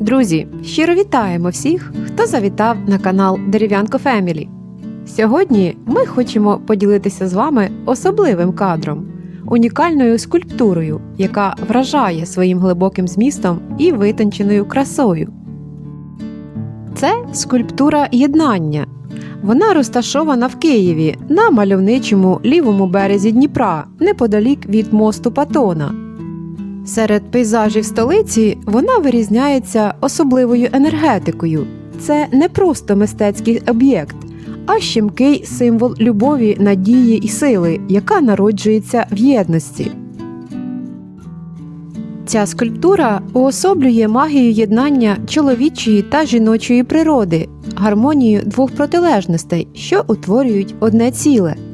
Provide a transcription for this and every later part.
Друзі, щиро вітаємо всіх, хто завітав на канал Дерев'янко Фемілі. Сьогодні ми хочемо поділитися з вами особливим кадром, унікальною скульптурою, яка вражає своїм глибоким змістом і витонченою красою. Це скульптура єднання. Вона розташована в Києві на мальовничому лівому березі Дніпра, неподалік від мосту Патона. Серед пейзажів столиці вона вирізняється особливою енергетикою. Це не просто мистецький об'єкт, а щемкий символ любові, надії і сили, яка народжується в єдності. Ця скульптура уособлює магію єднання чоловічої та жіночої природи, гармонію двох протилежностей, що утворюють одне ціле.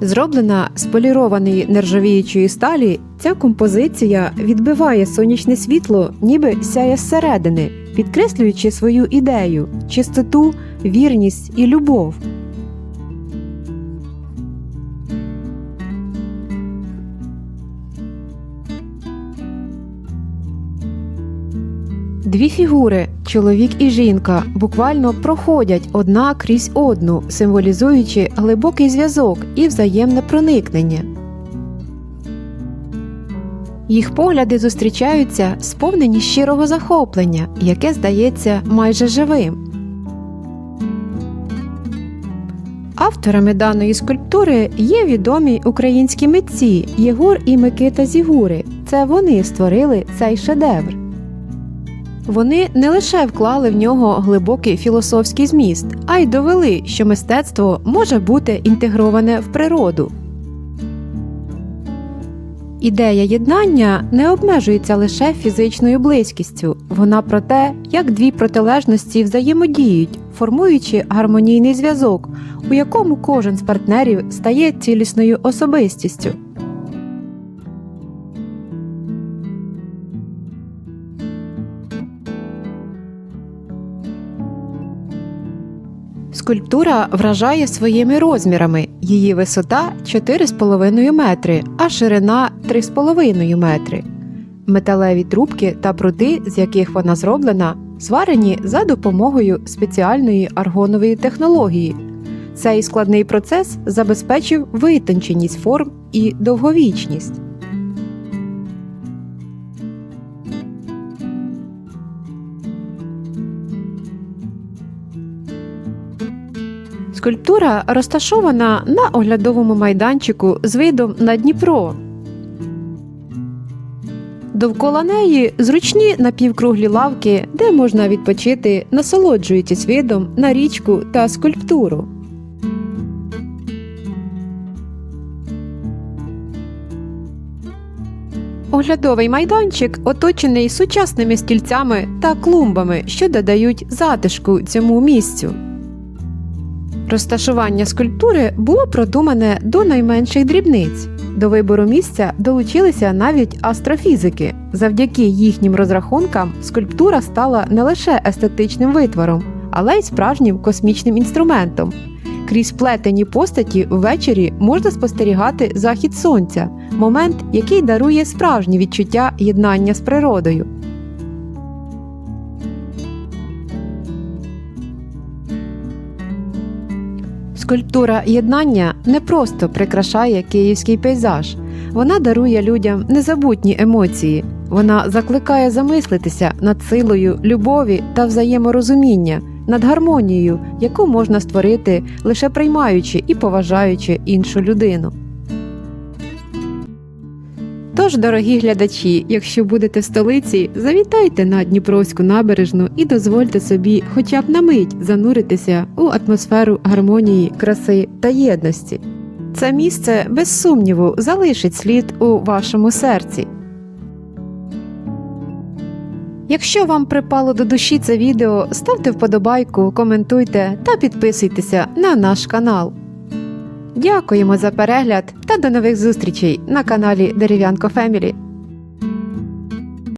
Зроблена з полірованої нержавіючої сталі, ця композиція відбиває сонячне світло, ніби сяє зсередини, підкреслюючи свою ідею, чистоту, вірність і любов. Дві фігури, чоловік і жінка, буквально проходять одна крізь одну, символізуючи глибокий зв'язок і взаємне проникнення. Їх погляди зустрічаються, сповнені щирого захоплення, яке здається майже живим. Авторами даної скульптури є відомі українські митці Єгор і Микита Зігури. Це вони створили цей шедевр. Вони не лише вклали в нього глибокий філософський зміст, а й довели, що мистецтво може бути інтегроване в природу. Ідея єднання не обмежується лише фізичною близькістю, вона про те, як дві протилежності взаємодіють, формуючи гармонійний зв'язок, у якому кожен з партнерів стає цілісною особистістю. Скульптура вражає своїми розмірами. Її висота 4,5 метри, а ширина 3,5 метри. Металеві трубки та пруди, з яких вона зроблена, зварені за допомогою спеціальної аргонової технології. Цей складний процес забезпечив витонченість форм і довговічність. Скульптура розташована на оглядовому майданчику з видом на Дніпро. Довкола неї зручні напівкруглі лавки, де можна відпочити, насолоджуючись видом на річку та скульптуру. Оглядовий майданчик оточений сучасними стільцями та клумбами, що додають затишку цьому місцю. Розташування скульптури було продумане до найменших дрібниць. До вибору місця долучилися навіть астрофізики. Завдяки їхнім розрахункам скульптура стала не лише естетичним витвором, але й справжнім космічним інструментом. Крізь плетені постаті ввечері можна спостерігати захід сонця, момент, який дарує справжнє відчуття єднання з природою. Скульптура єднання не просто прикрашає київський пейзаж, вона дарує людям незабутні емоції. Вона закликає замислитися над силою любові та взаєморозуміння, над гармонією, яку можна створити лише приймаючи і поважаючи іншу людину. Тож, дорогі глядачі, якщо будете в столиці, завітайте на Дніпровську набережну і дозвольте собі хоча б на мить зануритися у атмосферу гармонії, краси та єдності. Це місце, без сумніву, залишить слід у вашому серці. Якщо вам припало до душі це відео, ставте вподобайку, коментуйте та підписуйтеся на наш канал. Дякуємо за перегляд до нових зустрічей на каналі Дерев'янко Фемілі.